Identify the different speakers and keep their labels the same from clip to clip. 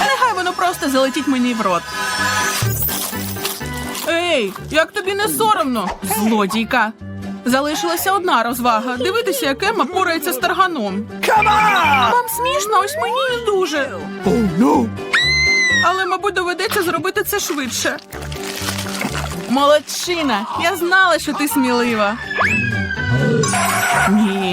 Speaker 1: Нехай воно просто залетить мені в рот. Ей, як тобі не соромно, злодійка. Залишилася одна розвага. Дивитися, як Емма порається з тарганом. Вам смішно, ось мені не дуже.
Speaker 2: Oh no!
Speaker 1: Але, мабуть, доведеться зробити це швидше. Молодчина! Я знала, що ти смілива. Ні,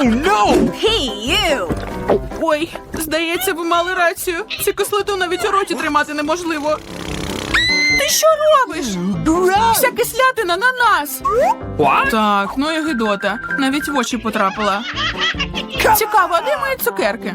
Speaker 2: Oh no!
Speaker 1: Ой, здається, ви мали рацію. Цю кислоту навіть у роті тримати неможливо. Ти що робиш? Вся кислятина на нас. Так, ну і гидота. Навіть в очі потрапила. Цікаво, а де мої цукерки?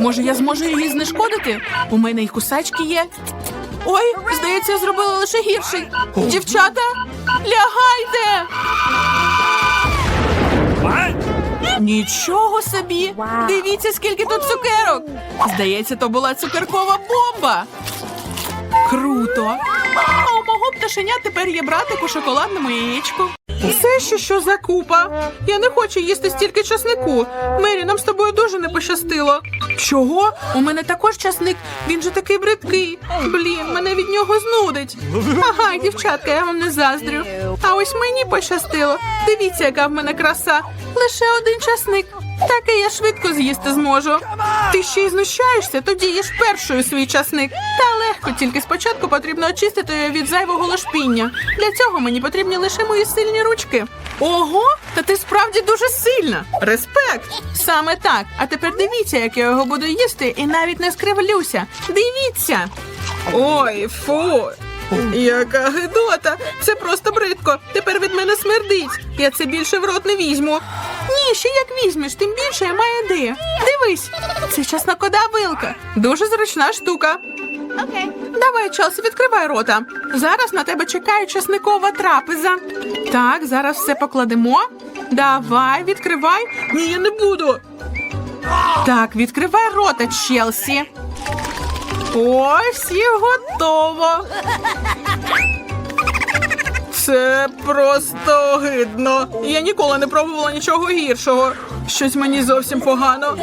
Speaker 1: Може, я зможу її знешкодити? У мене й кусачки є. Ой, здається, я зробила лише гірший. Дівчата, лягайте! Нічого собі! Дивіться, скільки тут цукерок! Здається, то була цукеркова бомба. Круто! А мого пташеня тепер є братик у шоколадному яєчку. Все ще що за купа? Я не хочу їсти стільки часнику. Мері, нам з тобою дуже не пощастило. Чого? У мене також часник. Він же такий бридкий. Блін, мене від нього знудить. Ага, дівчатка, я вам не заздрю. А ось мені пощастило. Дивіться, яка в мене краса. Лише один часник. Такий я швидко з'їсти зможу. Ти ще й знущаєшся, тоді їж першою свій часник. Та легко, тільки спочатку потрібно очистити від зайвого лошпіння. Для цього мені потрібні лише мої сильні ручки. Ого, та ти справді дуже сильна. Респект! Саме так. А тепер дивіться, як я його буду їсти, і навіть не скривлюся. Дивіться. Ой, фу. Яка гидота! Це просто бридко. Тепер від мене смердить. Я це більше в рот не візьму. Ні, ще як візьмеш, тим більше я маю ідею. Дивись, це чеснокода вилка. Дуже зручна штука.
Speaker 3: Okay.
Speaker 1: Давай, Челсі, відкривай рота. Зараз на тебе чекає чесникова трапеза. Так, зараз все покладемо. Давай, відкривай. Ні, я не буду. Так, відкривай рота, Челсі. Ой, всі готово. Це просто гидно. Я ніколи не пробувала нічого гіршого. Щось мені зовсім погано.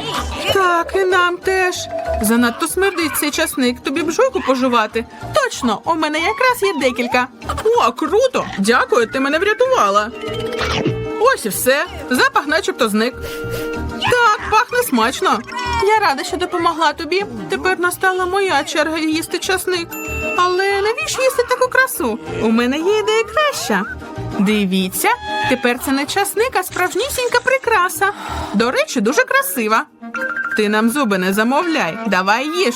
Speaker 1: Так, і нам теж. Занадто смердить цей часник. Тобі б жуйку пожувати. Точно, у мене якраз є декілька. О, круто! Дякую, ти мене врятувала. Ось і все. Запах начебто зник. Так, пахне смачно. Я рада, що допомогла тобі. Тепер настала моя черга їсти часник. Але навіщо їсти таку красу? У мене є ідея краща. Дивіться, тепер це не часник, а справжнісінька прикраса. До речі, дуже красива. Ти нам зуби не замовляй, давай їж.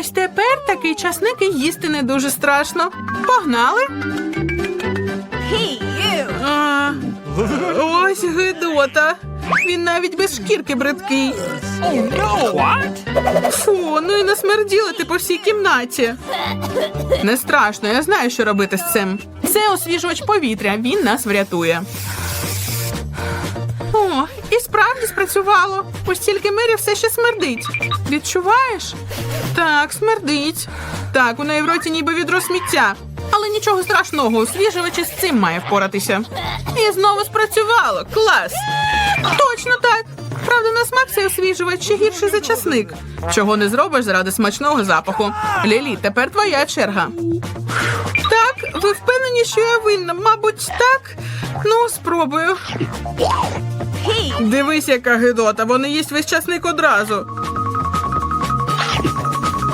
Speaker 1: Ось тепер такий часник і їсти не дуже страшно. Погнали. А, ось гидота. Він навіть без шкірки бридкий.
Speaker 2: Oh no! What?
Speaker 1: Фу, ну і насмерділи по всій кімнаті. Не страшно, я знаю, що робити з цим. Це освіжувач повітря, він нас врятує. О, і справді спрацювало. Ось тільки Мері все ще смердить. Відчуваєш? Так, смердить. Так, у неї в роті ніби відро сміття. Але нічого страшного, освіжувач із цим має впоратися. І знову спрацювало. Клас! Точно так. Правда, на смак цей освіжувач ще гірший за часник. Чого не зробиш заради смачного запаху. Лілі, тепер твоя черга. Так, ви впевнені, що я винна? Мабуть, так. Ну, спробую. Дивись, яка гидота, вони їсть весь часник одразу.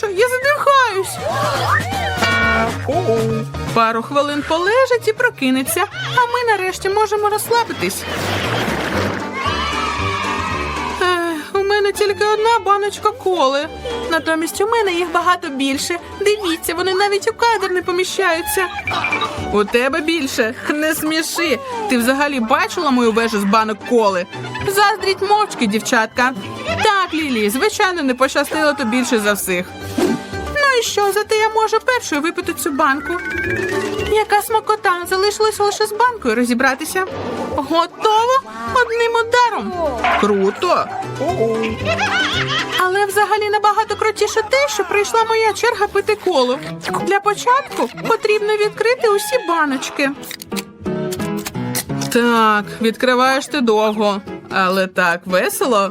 Speaker 1: Прошу, я задихаюсь. Пару хвилин полежить і прокинеться, а ми нарешті можемо розслабитись. Ех, у мене тільки одна баночка коли. Натомість у мене їх багато більше. Дивіться, вони навіть у кадр не поміщаються. У тебе більше. Не сміши. Ти взагалі бачила мою вежу з банок коли? Заздріть мовчки, дівчатка. Так, Лілі, звичайно, не пощастило то більше за всіх. Ну і що, зате я можу першою випити цю банку. Яка смакота, залишилося лише з банкою розібратися. Готово одним ударом. Круто. Але взагалі набагато крутіше те, що прийшла моя черга пити коло. Для початку потрібно відкрити усі баночки. Так, відкриваєш ти довго, але так весело.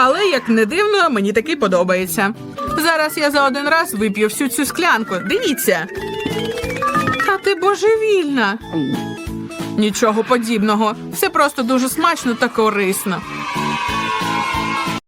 Speaker 1: Але як не дивно, мені таки подобається. Зараз я за один раз вип'ю всю цю склянку. Дивіться. Та ти божевільна. Нічого подібного. Все просто дуже смачно та корисно.